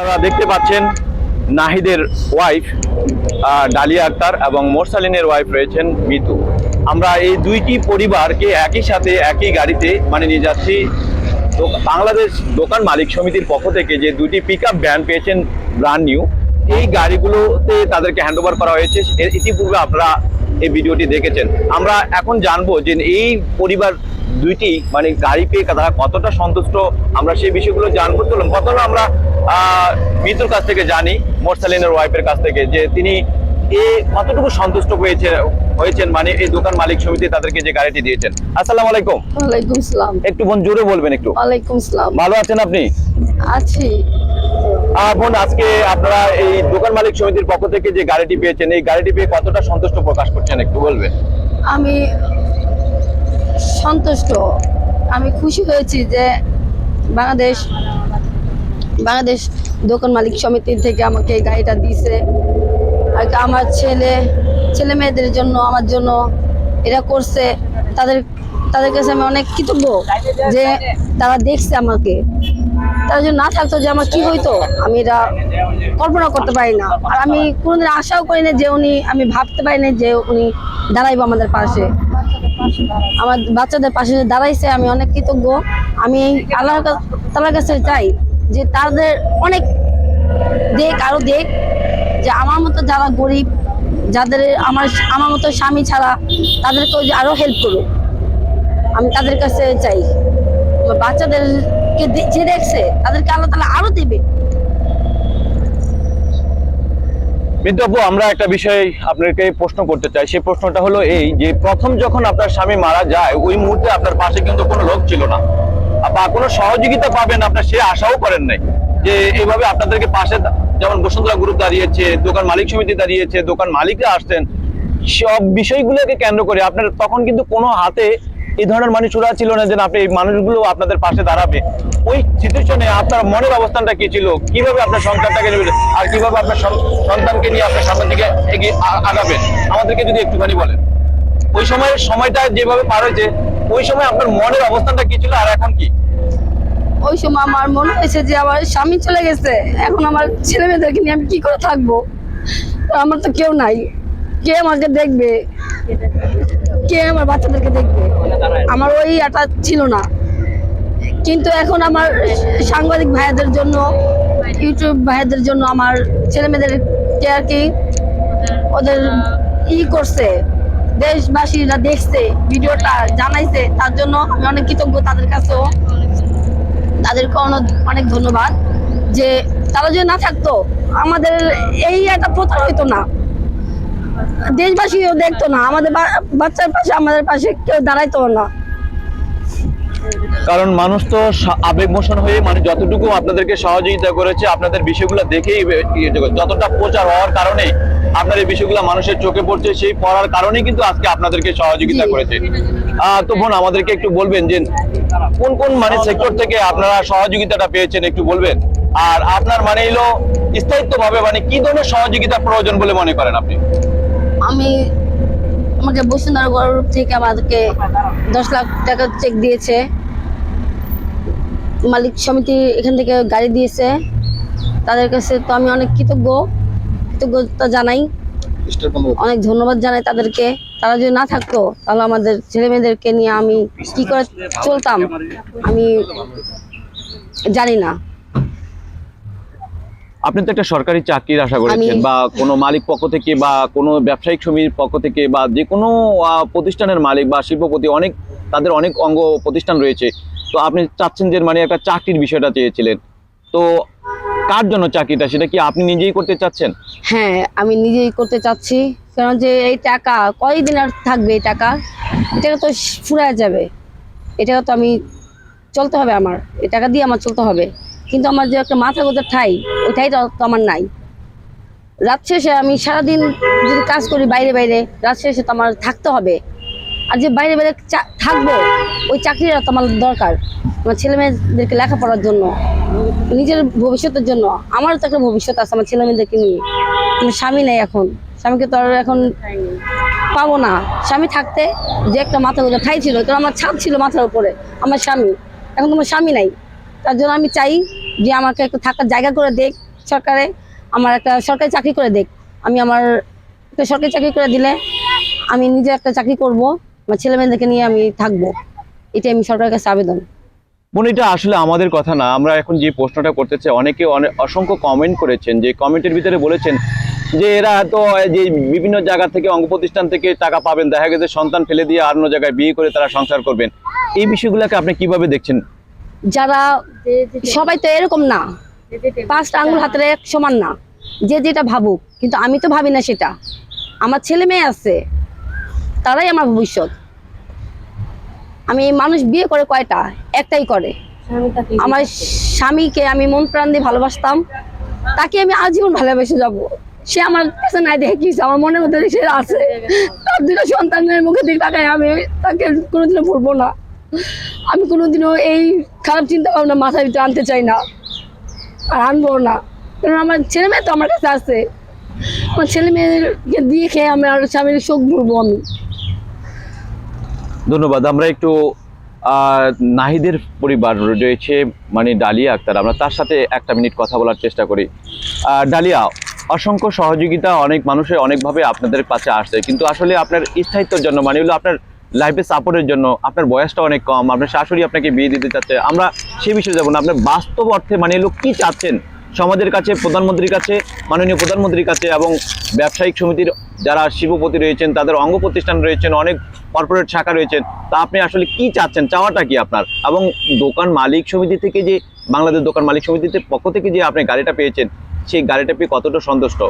আপনারা দেখতে পাচ্ছেন নাহিদের ওয়াইফ ডালিয়া আক্তার এবং মোরসালিনের ওয়াইফ রয়েছেন মিতু। আমরা এই দুইটি পরিবারকে একই সাথে একই গাড়িতে মানে নিয়ে যাচ্ছি। বাংলাদেশ দোকান মালিক সমিতির পক্ষ থেকে যে দুইটি পিক আপ ভ্যান পেয়েছেন ব্রান্ড নিউ এই গাড়িগুলোতে তাদেরকে হ্যান্ড ওভার করা হয়েছে। ইতিপূর্বে আপনারা এই ভিডিওটি দেখেছেন। আমরা এখন জানব যে এই পরিবার দুইটি মানে গাড়ি পেয়ে তারা কতটা সন্তুষ্ট আমরা সেই বিষয়গুলো জানব। চলুন প্রথমে আমরা আহ, মিতুর কাছ থেকে জানি মোরসালিনের ওয়াইফের কাছ থেকে যে তিনি এ কতটুকু সন্তুষ্ট হয়েছে হয়েছেন মানে এই দোকান মালিক সমিতি তাদেরকে যে গাড়িটি দিয়েছেন। আসসালামু আলাইকুম। ওয়ালাইকুম সালাম। একটু বোন জোরে বলবেন একটু। ওয়ালাইকুম সালাম। ভালো আছেন আপনি? আছি। বোন, আজকে আপনারা এই দোকান মালিক সমিতির পক্ষ থেকে যে গাড়িটি পেয়েছেন, এই গাড়িটি পেয়ে কতটা সন্তুষ্ট প্রকাশ করছেন একটু বলবেন? আমি সন্তুষ্ট। আমি খুশি হয়েছি যে বাংলাদেশ বাংলাদেশ দোকান মালিক সমিতি থেকে আমাকে এই গাড়িটা দিয়েছে। আর আমার ছেলে ছেলে মেয়েদের জন্য, আমার জন্য এরা করছে। তাদের তাদের কাছে আমি অনেক কৃতজ্ঞ যে তারা দেখছে আমাকে। তারা যদি না থাকতো যে আমার কি হইতো, আমি এটা কল্পনা করতে পারি না। আর আমি কোনোদিন আশাও করি না যে উনি, আমি ভাবতে পারি না যে উনি দাঁড়াইবো আমাদের পাশে। আমার বাচ্চাদের পাশে যে দাঁড়াইছে, আমি অনেক কৃতজ্ঞ। আমি আল্লাহ তালার কাছে চাই যে তাদের অনেক দেখ, আরও দেখ, যে আমার মতো যারা গরিব, যাদের আমার আমার মতো স্বামী ছাড়া তাদেরকেও যে আরও হেল্প করুক। আমি তাদের কাছে চাই। আমার বাচ্চাদেরকে দে- যে দেখছে, তাদেরকে আল্লাহ আরও আপু আমরা একটা বিষয় আপনাকে প্রশ্ন করতে চাই। সেই প্রশ্নটা হলো এই যে, প্রথম যখন আপনার স্বামী মারা যায়, ওই মুহূর্তে আপনার পাশে কিন্তু কোনো লোক ছিল না। বা কোনো সহযোগিতা পাবেন আপনার সে আশাও করেন নাই যে এইভাবে আপনাদেরকে পাশে যেমন বসুন্ধরা গ্রুপ দাঁড়িয়েছে, দোকান মালিক সমিতি দাঁড়িয়েছে, দোকান মালিকরা আসছেন, সব বিষয়গুলোকে কেন্দ্র করে আপনার তখন কিন্তু কোনো হাতে এই ধরনের মানুষরা ছিল না যে আপনি এই মানুষগুলো আপনাদের পাশে দাঁড়াবে। ওই সিচুয়েশনে আপনার মনের অবস্থানটা কি ছিল? কীভাবে আপনার সন্তানটাকে নেবেন আর কীভাবে আপনার সন্তানকে নিয়ে আপনার সামনের দিকে এগিয়ে আগাবেন? আমাদেরকে যদি একটুখানি বলেন। ওই সময়ের সময়টা যেভাবে পার হয়েছে, ওই সময় আপনার মনের অবস্থানটা কি ছিল আর এখন কি? ওই সময় আমার মনে হয়েছে যে আমার স্বামী চলে গেছে। এখন আমার ছেলে মেয়েদেরকে নিয়ে আমি কি করে থাকব? আমার তো কেউ নাই। কে আমাকে দেখবে? কে আমার বাচ্চাদেরকে দেখবে? আমার ওই আটা ছিল না। কিন্তু এখন আমার সাংবাদিক ভাইয়াদের জন্য, ইউটিউব ভাইয়াদের জন্য আমার ছেলে মেয়েদেরকে আর কি? ওদের ই করছে। দেশবাসীরা দেখছে, ভিডিওটা জানাইছে। তার জন্য আমি অনেক কৃতজ্ঞ তাদের কাছেও। তাদেরকে অনেক অনেক ধন্যবাদ যে তারা যদি না থাকতো, আমাদের এই একটা প্রচার হইতো না। দেশবাসীও দেখতো না। আমাদের বাচ্চার পাশে আমাদের পাশে কেউ দাঁড়াইতো না। কারণ মানুষ তো আবেগমোশন হয়ে মানে যতটুকু আপনাদেরকে সহযোগিতা করেছে আপনাদের বিষয়গুলো দেখেই ইয়ে। যতটা প্রচার হওয়ার কারণে আপনার এই বিষয়গুলো মানুষের চোখে পড়ছে সেই পড়ার কারণেই কিন্তু আজকে আপনাদেরকে সহযোগিতা করেছে। আহ, তো বোন আমাদেরকে একটু বলবেন যে কোন কোন মানে সেক্টর থেকে আপনারা সহযোগিতাটা পেয়েছেন একটু বলবেন? আর আপনার মানে এলো স্থায়িত্ব ভাবে মানে কি ধরনের সহযোগিতা প্রয়োজন বলে মনে করেন আপনি? আমি আমাকে বসুন্ধরা থেকে আমাদেরকে দশ লাখ টাকা চেক দিয়েছে। মালিক সমিতি এখান থেকে গাড়ি দিয়েছে। তাদের কাছে তো আমি অনেক কৃতজ্ঞ। কৃতজ্ঞতা জানাই। অনেক ধন্যবাদ জানাই তাদেরকে। তারা যদি না থাকতো তাহলে আমাদের ছেলে মেয়েদেরকে নিয়ে আমি কি করে চলতাম আমি জানি না। আপনি তো একটা সরকারি চাকরির আশা করেছেন বা কোনো মালিক পক্ষ থেকে বা কোনো ব্যবসায়িক সমিতির পক্ষ থেকে বা যে কোনো প্রতিষ্ঠানের মালিক বা শিল্পপতি অনেক তাদের অনেক অঙ্গ প্রতিষ্ঠান রয়েছে। তো আপনি চাচ্ছেন যে মানে একটা চাকরির বিষয়টা চেয়েছিলেন। তো কার জন্য চাকরিটা? সেটা কি আপনি নিজেই করতে চাচ্ছেন? হ্যাঁ আমি নিজেই করতে চাচ্ছি। কারণ যে এই টাকা কয়দিন আর থাকবে এই টাকা? এটা তো ফুরায় যাবে। এটা তো আমি চলতে হবে আমার। এই টাকা দিয়ে আমার চলতে হবে। কিন্তু আমার যে একটা মাথা গোজার ঠাই, ওই ঠাইটা তো আমার নাই। রাত শেষে আমি সারাদিন যদি কাজ করি বাইরে বাইরে, রাত শেষে তো আমার থাকতে হবে। আর যে বাইরে বাইরে থাকব, ওই চাকরিটা তো আমার দরকার। আমার ছেলে মেয়েদেরকে লেখাপড়ার জন্য, নিজের ভবিষ্যতের জন্য। আমারও তো একটা ভবিষ্যৎ আছে আমার ছেলে মেয়েদেরকে নিয়ে। আমার স্বামী নেই এখন। স্বামীকে তো আর এখন পাবো না। স্বামী থাকতে যে একটা মাথা গোজা ঠাই ছিল কারণ আমার ছাদ ছিল মাথার উপরে, আমার স্বামী। এখন তোমার স্বামী নাই। তার জন্য আমি চাই যে আমাকে একটু থাকার জায়গা করে দেখ সরকারে আমার একটা সরকারি চাকরি করে দেখ। আমি আমার একটা সরকারি চাকরি করে দিলে আমি নিজে একটা চাকরি করব আমার ছেলে মেয়েদেরকে নিয়ে আমি থাকব। এটাই আমি সরকারের কাছে আবেদন। বোন এটা আসলে আমাদের কথা না আমরা এখন যে প্রশ্নটা করতে চাই অনেকে অনেক অসংখ্য কমেন্ট করেছেন যে কমেন্টের ভিতরে বলেছেন যে এরা তো যে বিভিন্ন জায়গা থেকে অঙ্গ প্রতিষ্ঠান থেকে টাকা পাবেন দেখা গেছে সন্তান ফেলে দিয়ে আর অন্য জায়গায় বিয়ে করে তারা সংসার করবেন। এই বিষয়গুলোকে আপনি কীভাবে দেখছেন? যারা সবাই তো এরকম না। পাঁচটা আঙ্গুল হাতের এক সমান না। যে যেটা ভাবুক কিন্তু আমি তো ভাবি না সেটা। আমার ছেলে মেয়ে আছে তারাই আমার ভবিষ্যৎ। আমি মানুষ বিয়ে করে কয়টা? একটাই করে। আমার স্বামীকে আমি মন প্রাণ দিয়ে ভালোবাসতাম। তাকে আমি আজীবন ভালোবেসে যাব। সে আমার কাছে নাই দেখে কি আমার মনের মধ্যে সে আছে। তার দুটো সন্তানের মুখে দিক তাকায় আমি তাকে কোনোদিনও ভুলবো না। আমি কোনোদিনও এই খারাপ চিন্তা ভাবনা মাথার ভিতরে আনতে চাই না। আর আনব না। কারণ আমার ছেলে মেয়ে তো আমার কাছে আছে। আমার ছেলে মেয়েকে দিয়ে খেয়ে আমি আর স্বামীর শোক ভুলবো আমি। ধন্যবাদ। আমরা একটু নাহিদের পরিবার রয়েছে মানে ডালিয়া আক্তার। আমরা তার সাথে একটা মিনিট কথা বলার চেষ্টা করি। ডালিয়া, অসংখ্য সহযোগিতা, অনেক মানুষের অনেকভাবে আপনাদের কাছে আসছে। কিন্তু আসলে আপনার স্থায়িত্বের জন্য মানে হলো আপনার লাইফে সাপোর্টের জন্য আপনার বয়সটা অনেক কম, আপনার শাশুড়ি আপনাকে বিয়ে দিতে চাচ্ছে। আমরা সেই বিষয়ে যাব না, আপনার বাস্তব অর্থে মানে হলো কি চাচ্ছেন? সমাজের কাছে, প্রধানমন্ত্রীর কাছে, মাননীয় প্রধানমন্ত্রীর কাছে এবং ব্যবসায়িক সমিতির যারা শিবপতি রয়েছেন, তাদের অঙ্গ প্রতিষ্ঠান রয়েছেন, অনেক কর্পোরেট শাখা রয়েছেন, তা আপনি আসলে কি চাচ্ছেন? চাওয়াটা কি আপনার? এবং দোকান মালিক সমিতি থেকে যে, বাংলাদেশ দোকান মালিক সমিতিতে পক্ষ থেকে যে আপনি গাড়িটা পেয়েছেন, সেই গাড়িটা পেয়ে কতটা সন্তুষ্ট?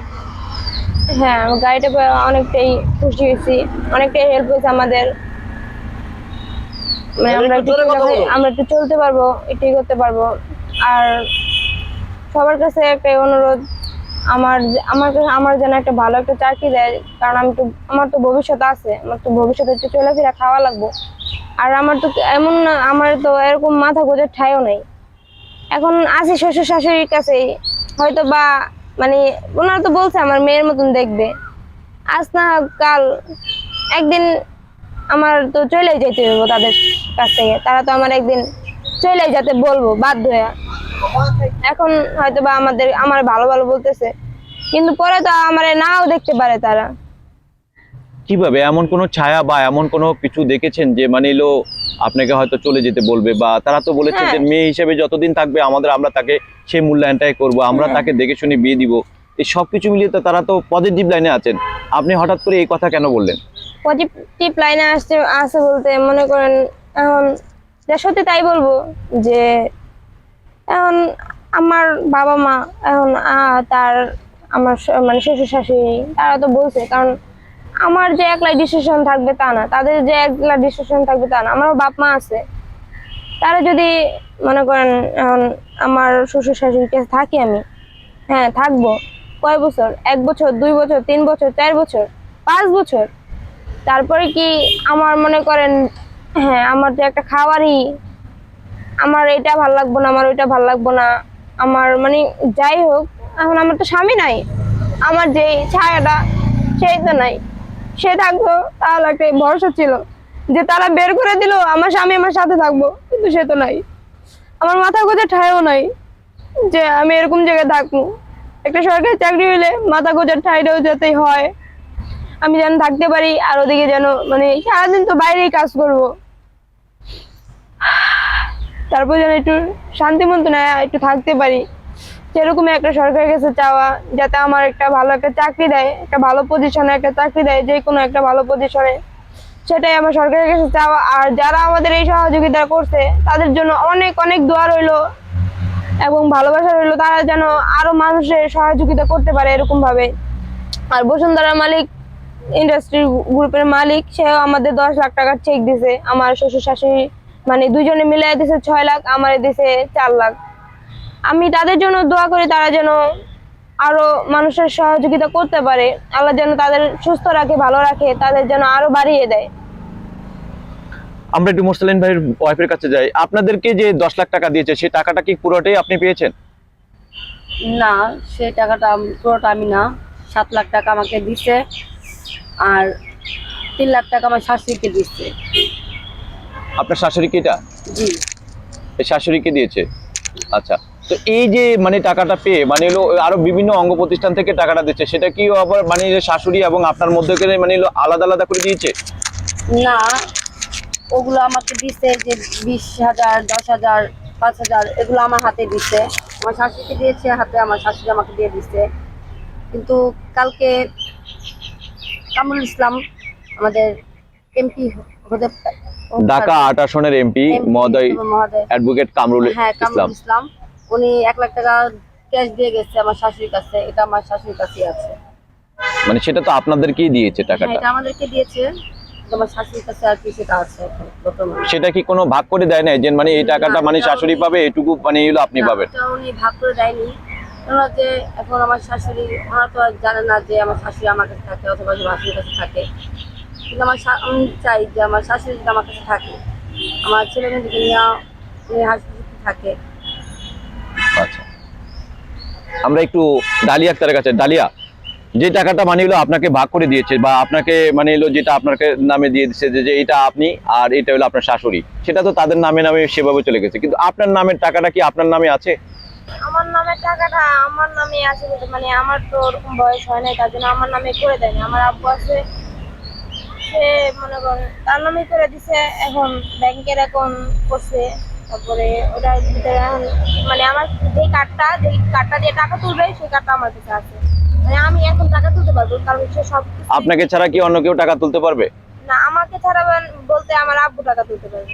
হ্যাঁ গাড়িটা অনেকটাই খুশি হয়েছি, অনেকটাই হেল্প হয়েছে আমাদের। মানে আমরা একটু আমরা একটু চলতে পারব এটাই করতে পারব। আর সবার কাছে একটাই অনুরোধ আমার আমার কাছে আমার যেন একটা ভালো একটা চাকরি দেয় কারণ আমি তো আমার তো ভবিষ্যৎ আছে আমার তো ভবিষ্যতে একটু চলাফেরা খাওয়া লাগবে। আর আমার তো এমন না আমার তো এরকম মাথা গোজার ঠাইও নেই। এখন আছি শ্বশুর শাশুড়ির কাছেই হয়তো বা মানে ওনারা তো বলছে আমার মেয়ের মতন দেখবে। আজ না কাল একদিন আমার তো চলে যেতে হবে তাদের কাছ থেকে। তারা তো আমার একদিন চলে যেতে বলব বাধ্য হয়ে। এখন হয়তো বা আমাদের আমার ভালো ভালো বলতেছে। কিন্তু পরে তো আমার নাও দেখতে পারে তারা। কীভাবে? এমন কোনো ছায়া বা এমন কোনো কিছু দেখেছেন যে মানে এলো আপনাকে হয়তো চলে যেতে বলবে বা তারা তো বলেছে যে হ্যাঁ। মেয়ে হিসেবে যতদিন থাকবে আমাদের আমরা তাকে সেই মূল্যায়নটাই করব আমরা হ্যাঁ। তাকে দেখে শুনে বিয়ে দিব। এই সব কিছু মিলিয়ে তো তারা তো পজিটিভ লাইনে আছেন। আপনি হঠাৎ করে এই কথা কেন বললেন? পজিটিভ লাইনে আসছে আছে বলতে মনে করেন এখন যা সত্যি তাই বলব যে এখন আমার বাবা মা এখন তার আমার মানে শ্বশুর শাশুড়ি, তারা তো বলছে, কারণ আমার যে একলা ডিসিশন থাকবে তা না, তাদের যে একলা ডিসিশন থাকবে তা না, আমারও বাপ মা আছে। তারা যদি মনে করেন এখন আমার শ্বশুর শাশুড়ির কাছে থাকি আমি হ্যাঁ থাকব, কয় বছর? এক বছর, দুই বছর, তিন বছর, চার বছর, পাঁচ বছর তারপরে কি আমার মনে করেন হ্যাঁ আমার যে একটা খাবারই, আমার এটা ভালো লাগবো না, আমার ওইটা ভালো লাগবো না, আমার মানে যাই হোক, এখন আমার তো স্বামী নাই, আমার যে ছায়াটা সেই তো নাই, সে থাকব, তাহলে একটা ভরসা ছিল, যে তারা বের করে দিল, আমার স্বামী আমার সাথে থাকব, কিন্তু সে তো নাই, আমার মাথা গোজা ঠায়ও নাই, যে আমি এরকম জায়গায় থাকব, একটা সরকারি চাকরি হলে মাথা গোজার ঠাইটাও যাতে হয় আমি যেন থাকতে পারি আর ওদিকে যেন মানে সারাদিন তো বাইরেই কাজ করব। তারপর যেন একটু শান্তি না একটু থাকতে পারি। সেরকম একটা সরকারের কাছে চাওয়া, যাতে আমার একটা ভালো একটা চাকরি দেয়, একটা ভালো পজিশনে একটা চাকরি দেয়, যে কোনো একটা ভালো পজিশনে সেটাই আমার সরকারের কাছে চাওয়া। আর যারা আমাদের এই সহযোগিতা করছে, তাদের জন্য অনেক অনেক দোয়া রইল এবং ভালোবাসা রইল। তারা যেন আরও মানুষের সহযোগিতা করতে পারে এরকম ভাবে আর বসুন্ধরা মালিক ইন্ডাস্ট্রি গ্রুপের মালিক সেও আমাদের দশ লাখ টাকার চেক দিছে। আমার শ্বশুর শাশুড়ি মানে দুজনে মিলে দিছে ছয় লাখ আমার দিছে চার লাখ। আমি তাদের জন্য দোয়া করি তারা যেন আরও মানুষের সহযোগিতা করতে পারে। আল্লাহ যেন তাদের সুস্থ রাখে ভালো রাখে তাদের যেন আরও বাড়িয়ে দেয়। আমরা একটু মোস্তালিন ভাইয়ের ওয়াইফের কাছে যাই। আপনাদেরকে যে দশ লাখ টাকা দিয়েছে সেই টাকাটা কি পুরোটাই আপনি পেয়েছেন? না সে টাকাটা পুরোটা আমি না। সাত লাখ টাকা আমাকে দিছে। আর তিন লাখ টাকা আমার শাশুড়িকে দিচ্ছে। আপনার শাশুড়িকে এটা? জি। এই শাশুড়িকে দিয়েছে? আচ্ছা তো এই যে মানে টাকাটা পেয়ে মানে হলো আরও বিভিন্ন অঙ্গ প্রতিষ্ঠান থেকে টাকাটা দিচ্ছে সেটা কি আবার মানে শাশুড়ি এবং আপনার মধ্যে করে মানে হলো আলাদা আলাদা করে দিয়েছে? না ওগুলো আমাকে দিচ্ছে যে বিশ হাজার দশ হাজার পাঁচ হাজার এগুলো আমার হাতে দিচ্ছে। আমার শাশুড়িকে দিয়েছে হাতে আমার শাশুড়ি আমাকে দিয়ে দিচ্ছে। কিন্তু কালকে কামরুল ইসলাম আমাদের এমপি হতে ঢাকা আট আসনের এমপি মহোদয় অ্যাডভোকেট কামরুল হ্যাঁ ইসলাম। ইসলাম। উনি এক লাখ টাকা ক্যাশ দিয়ে গেছে আমার শাশুড়ির কাছে। এটা আমার শাশুড়ির কাছেই আছে। মানে সেটা তো আপনাদেরকেই দিয়েছে হ্যাঁ টাকাটা এটা আমাদেরকে দিয়েছে। আমার শাশুড়ির কাছে আর কি সেটা আছে সেটা কি কোনো ভাগ করে দেয় না যে মানে এই টাকাটা মানে শাশুড়ি পাবে এটুকু মানে হলো আপনি পাবেন। উনি ভাগ করে দেয়নি। ওনারা যে এখন আমার শাশুড়ি, ওনারা তো জানে না যে আমার শাশুড়ি আমার কাছে থাকে অথবা শাশুড়ির কাছে থাকে। কিন্তু আমার আমি চাই যে আমার শাশুড়ি যদি আমার কাছে থাকে, আমার ছেলে মেয়েদেরকে নিয়ে হাসপাতালে থাকে। আচ্ছা। আমরা একটু ডালিয়া আক্তারের কাছে, ডালিয়া, যে টাকাটা মানে হলো আপনাকে ভাগ করে দিয়েছে বা আপনাকে মানে হলো যেটা আপনাকে নামে দিয়ে দিচ্ছে যে এটা আপনি আর এটা হলো আপনার শাশুড়ি, সেটা তো তাদের নামে নামে সেভাবে চলে গেছে। কিন্তু আপনার নামের টাকাটা কি আপনার নামে আছে? আমার নামে টাকাটা আমার নামে আছে মানে আমার তো ওরকম বয়স হয় নাই তার জন্য আমার নামে করে দেয়নি আমার আব্বু আছে সে মনে করেন তার নামে করে দিছে এখন ব্যাংকের অ্যাকাউন্ট করছে তারপরে ওটা ভিতরে এখন মানে আমার যে কার্ডটা যে কার্ডটা দিয়ে টাকা তুলবে সেই কার্ডটা আমার কাছে আছে। মানে আমি এখন টাকা তুলতে পারব কারণ সে সব আপনাকে ছাড়া কি অন্য কেউ টাকা তুলতে পারবে? না আমাকে ছাড়া বলতে আমার আব্বু টাকা তুলতে পারবে।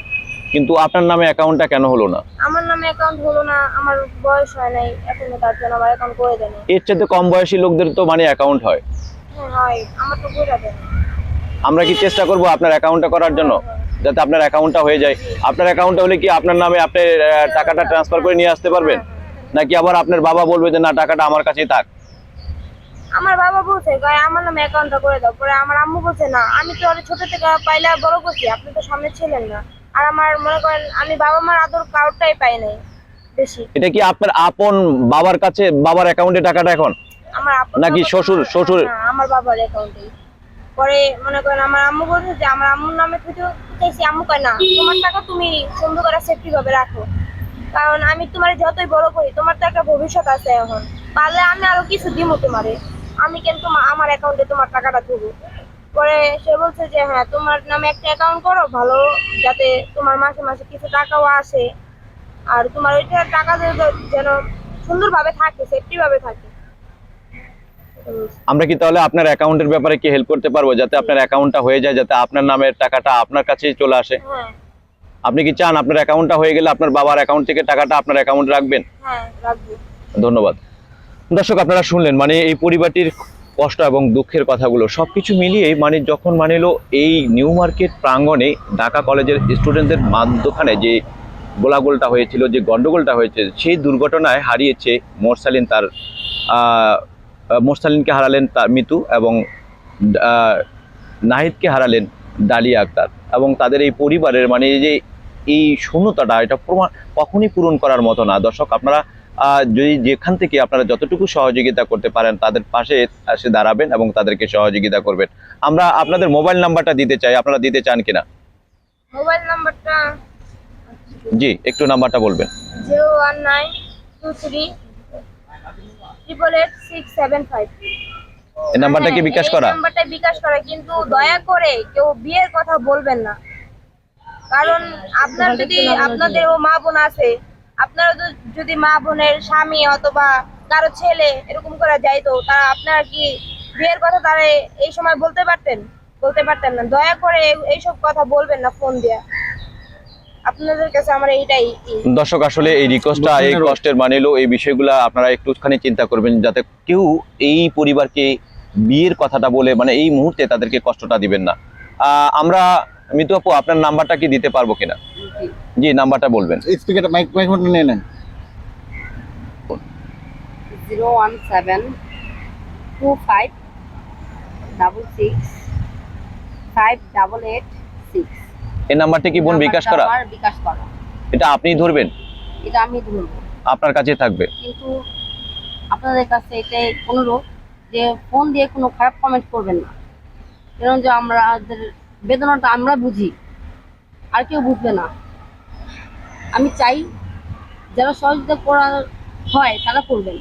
কিন্তু আপনার নামে অ্যাকাউন্টটা কেন হলো না? আমার নামে অ্যাকাউন্ট হলো না আমার বয়স হয় নাই এখনও তার জন্য আমার অ্যাকাউন্ট করে দেয়নি। এর চাইতে কম বয়সী লোকদের তো মানে অ্যাকাউন্ট হয়। হ্যাঁ হয় আমার তো করে দেয়নি আমরা কি চেষ্টা করব আপনার অ্যাকাউন্টটা করার জন্য? যাতে আপনার অ্যাকাউন্টটা হয়ে যায়। আপনার অ্যাকাউন্টটা হলে কি আপনার নামে আপনি টাকাটা ট্রান্সফার করে নিয়ে আসতে পারবেন? নাকি আবার আপনার বাবা বলবে যে না টাকাটা আমার কাছেই থাক আমার বাবা বলছে গায়ে আমার নামে অ্যাকাউন্টটা করে দাও। পরে আমার আম্মু বলছে না আমি তো ওর ছোট থেকে পাইলে বড় করছি আপনি তো সামনে ছিলেন না। আর আমার মনে করেন আমি বাবা মার আদর কাউটাই পাই নাই বেশি। এটা কি আপনার আপন বাবার কাছে বাবার অ্যাকাউন্টে টাকাটা এখন? আমার আপন নাকি শ্বশুর- শ্বশুর- আমার বাবার অ্যাকাউন্টে পরে মনে করেন আমার আম্মু বলছে যে আমার আম্মুর নামে থেকে চাইছি আম্মু কয় না তোমার টাকা তুমি সুন্দর করে সেফটি ভাবে রাখো। কারণ আমি তোমার যতই বড় করি তোমার তো একটা ভবিষ্যৎ আছে এখন। পারলে আমি আরও কিছু দিব তোমারে। আমি কিন্তু আমার অ্যাকাউন্টে তোমার টাকাটা দেবো। পরে সে বলছে যে হ্যাঁ তোমার নামে একটা অ্যাকাউন্ট করো ভালো যাতে তোমার মাসে মাসে কিছু টাকাও আসে। আর তোমার ওইটা টাকা যেন- সুন্দরভাবে থাকে সেফটি ভাবে থাকে। আমরা কি তাহলে আপনার অ্যাকাউন্টের ব্যাপারে কি হেল্প করতে পারব যাতে আপনার অ্যাকাউন্টটা হয়ে যায় যাতে আপনার নামের টাকাটা আপনার কাছেই চলে আসে? হ্যাঁ। আপনি কি চান আপনার অ্যাকাউন্টটা হয়ে গেলে আপনার বাবার অ্যাকাউন্ট থেকে টাকাটা আপনার অ্যাকাউন্টে রাখবেন? হ্যাঁ রাখব। ধন্যবাদ। দর্শক আপনারা শুনলেন মানে এই পরিবারটির কষ্ট এবং দুঃখের কথাগুলো সব কিছু মিলিয়ে মানে যখন মানে হলো এই নিউ মার্কেট প্রাঙ্গণে ঢাকা কলেজের স্টুডেন্টদের মাধ্যখানে যে গোলাগোলটা হয়েছিল, যে গন্ডগোলটা হয়েছে, সেই দুর্ঘটনায় হারিয়েছে মোরসালিন তার মোরসালিনকে হারালেন তার মিতু এবং নাহিদকে হারালেন ডালিয়া আক্তার এবং তাদের এই পরিবারের মানে যে এই শূন্যতাটা, এটা প্রমাণ কখনই পূরণ করার মতো না। দর্শক, আপনারা যদি যেখান থেকে আপনারা যতটুকু সহযোগিতা করতে পারেন তাদের পাশে এসে দাঁড়াবেন এবং তাদেরকে সহযোগিতা করবেন। আমরা আপনাদের মোবাইল নাম্বারটা দিতে চাই আপনারা দিতে চান কিনা? মোবাইল নাম্বারটা জি একটু নাম্বারটা বলবেন। এই নাম্বারটা কি বিকাশ করা? নাম্বারটা বিকাশ করা কিন্তু দয়া করে কেউ বিয়ের কথা বলবেন না। কারণ আপনার যদি আপনাদেরও মা বোন আছে আপনারা তো- যদি মা বোনের স্বামী অথবা কারও ছেলে এরকম করা যাইতো তারা আপনারা কি বিয়ের কথা তারা এই সময় বলতে পারতেন? বলতে পারতেন না। দয়া করে এই- এইসব কথা বলবেন না ফোন দিয়া। আপনাদের কাছে আমার এইটাই ই। দর্শক আসলে এই রিকোয়েস্টটা এই কষ্টের মানে হলো এই বিষয়গুলো আপনারা একটুখানি চিন্তা করবেন যাতে কেউ এই পরিবারকে বিয়ের কথাটা বলে মানে এই মুহূর্তে তাদেরকে কষ্টটা দিবেন না। আহ, আমরা মিতু আপু আপনার নাম্বারটা কি দিতে পারব কিনা? জি নাম্বারটা বলবেন। স্পিকারটা মাইক মাইক্রোফোনটা নিয়ে নেন। Zero one seven two five double six five double eight six. এই নাম্বারটা কি বোন বিকাশ করা? আমার বিকাশ করা। এটা আপনি ধরবেন? এটা আমি ধরবো। আপনার কাছে থাকবে। কিন্তু আপনাদের কাছে এটাই অনুরোধ যে ফোন দিয়ে কোনো খারাপ কমেন্ট করবেন না। কারণ যে আমরা আমাদের বেদনাটা আমরা বুঝি আর কেউ বুঝবে না। আমি চাই যারা সহযোগিতা করা হয় তারা করবেন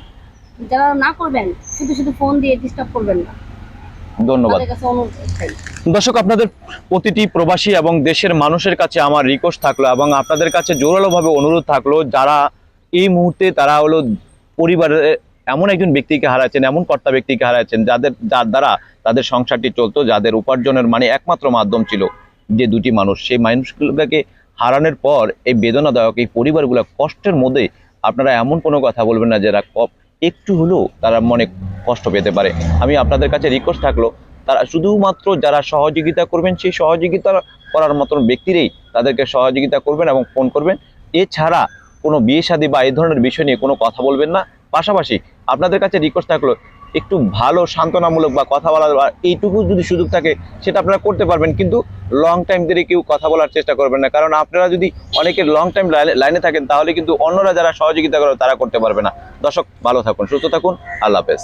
যারা না করবেন শুধু শুধু ফোন দিয়ে ডিস্টার্ব করবেন না। ধন্যবাদ। দর্শক আপনাদের প্রতিটি প্রবাসী এবং দেশের মানুষের কাছে আমার রিকোয়েস্ট থাকল এবং আপনাদের কাছে জোরালোভাবে অনুরোধ থাকল যারা এই মুহূর্তে তারা হলো পরিবারের এমন একজন ব্যক্তিকে হারাচ্ছেন, এমন কর্তা ব্যক্তিকে হারাচ্ছেন যাদের, যার দ্বারা তাদের সংসারটি চলতো, যাদের উপার্জনের মানে একমাত্র মাধ্যম ছিল যে দুটি মানুষ। সেই মানুষগুলোকে হারানোর পর এই বেদনাদায়ক এই পরিবারগুলো কষ্টের মধ্যে আপনারা এমন কোনো কথা বলবেন না যারা একটু হলেও তারা মনে কষ্ট পেতে পারে। আমি আপনাদের কাছে রিকোয়েস্ট থাকল, তারা শুধুমাত্র যারা সহযোগিতা করবেন, সেই সহযোগিতা করার মতন ব্যক্তিরাই তাদেরকে সহযোগিতা করবেন এবং ফোন করবেন। এছাড়া কোনো বিয়ে শাদী বা এই ধরনের বিষয় নিয়ে কোনো কথা বলবেন না। পাশাপাশি আপনাদের কাছে রিকোয়েস্ট থাকল, একটু ভালো সান্ত্বনামূলক বা কথা বলার এইটুকু যদি সুযোগ থাকে, সেটা আপনারা করতে পারবেন, কিন্তু লং টাইম ধরে কেউ কথা বলার চেষ্টা করবেন না। কারণ আপনারা যদি অনেকের লং টাইম লাইনে থাকেন, তাহলে কিন্তু অন্যরা যারা সহযোগিতা করে, তারা করতে পারবে না। দর্শক, ভালো থাকুন, সুস্থ থাকুন, আল্লাহ হাফেজ।